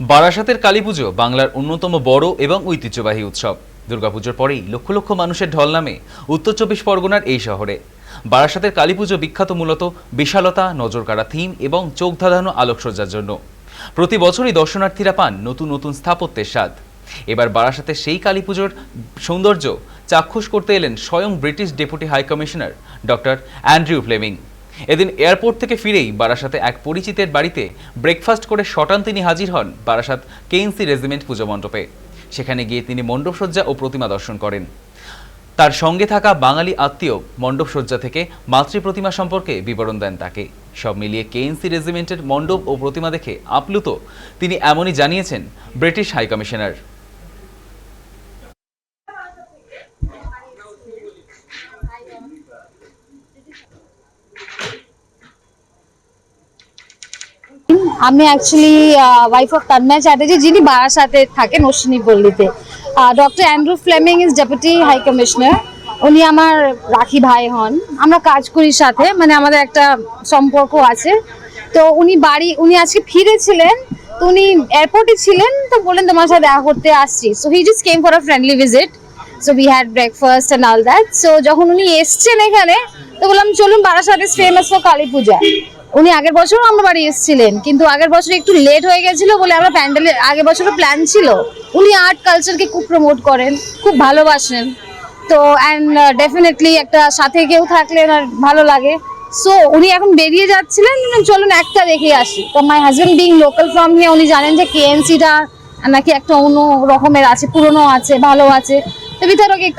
বারাসাতের কালীপুজো বাংলার অন্যতম বড় এবং ঐতিহ্যবাহী উৎসব। দুর্গাপুজোর পরেই লক্ষ লক্ষ মানুষের ঢল নামে উত্তর চব্বিশ পরগনার এই শহরে। বারাসাতের কালীপুজো বিখ্যাত মূলত বিশালতা, নজরকাড়া থিম এবং চোখ ধাঁধানো আলোকসজ্জার জন্য। প্রতি বছরই দর্শনার্থীরা পান নতুন নতুন স্থাপত্যের স্বাদ। এবার বারাসাতের সেই কালীপুজোর সৌন্দর্য চাক্ষুষ করতে এলেন স্বয়ং British deputy high commissioner doctor Andrew Fleming. এদিন এয়ারপোর্ট থেকে ফিরেই বারাসাতে এক পরিচিতের বাড়িতে ব্রেকফাস্ট করে শটান তিনি হাজির হন বারাসাত কেএনসি রেজিমেন্ট পুজো মণ্ডপে। সেখানে গিয়ে তিনি মণ্ডপসজ্জা ও প্রতিমা দর্শন করেন। তার সঙ্গে থাকা বাঙালি আত্মীয় মণ্ডপসজ্জা থেকে মাতৃ প্রতিমা সম্পর্কে বিবরণ দেন তাকে। সব মিলিয়ে কেএনসি রেজিমেন্টের মণ্ডপ ও প্রতিমা দেখে আপ্লুত। তিনি এমনই জানিয়েছেন ব্রিটিশ হাই আমি actually wife of Tanmay Chatterjee যিনি বারাসাতে থাকেন অশ্বিনী পল্লীতে। Doctor Andrew Fleming is deputy high commissioner উনি আমার রাখি ভাই হন। আমরা কাজ করি সাথে মানে আমাদের একটা সম্পর্ক আছে। তো উনি বাড়ি, উনি আজকে ফিরেছিলেন। তো উনি এয়ারপোর্টে ছিলেন, তো বললেন তোমার সাথে দেখা করতে আসছি। So he just came for a friendly visit so we had breakfast and all that so যখন উনি এসছেন এখানে, তো বললাম, চলুন Barasat is famous for Kali Puja উনি আগের বছরও আমার বাড়ি এসেছিলেন, কিন্তু আগের বছর একটু লেট হয়ে গেছিল বলে আমরা প্যান্ডেলের আগের বছরও প্ল্যান ছিল। উনি আর্ট কালচারকে খুব প্রমোট করেন, খুব ভালোবাসেন। তো অ্যান্ড ডেফিনেটলি একটা সাথে কেউ থাকলে আর ভালো লাগে। সো উনি এখন বেরিয়ে যাচ্ছিলেন, চলুন একটা দেখে আসি। তো my husband being local from here উনি জানেন যে কেএনসিটা নাকি একটা অন্য রকমের আছে, পুরনো আছে, ভালো আছে। তো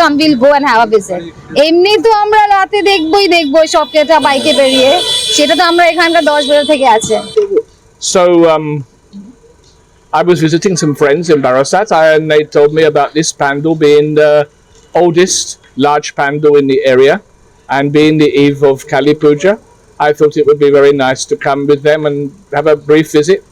come will go and have a visit এমনি তো আমরা রাতে দেখবই দেখবই সব কেটা বাইকে বেরিয়ে সেটা তো আমরা এখানকার দশ বেলা থেকে আছে So um, I was visiting some friends in Barasat, and they told me about this pandal being the oldest large pandal in the area, and being the eve of Kali Puja. I thought it would be very nice to come with them and have a brief visit.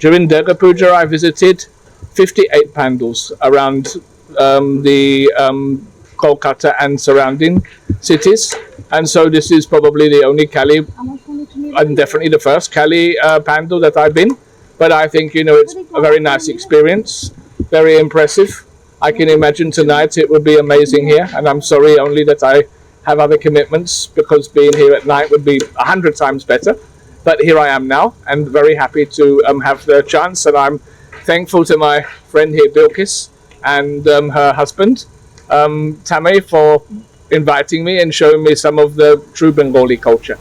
During Durga Puja, I visited 58 pandals around um, the um, Kolkata and surrounding cities, and so this is probably the only Kali and definitely the first Cali uh, pandal that I've been. But I think you know it's a very nice experience, very impressive. I can imagine tonight it would be amazing here, and I'm sorry only that I have other commitments because being here at night would be a hundred times better. But here I am now, and very happy to um, have the chance, and I'm thankful to my friend here, Bilkis, and um, her husband, um, Tame, for inviting me and showing me some of the true Bengali culture.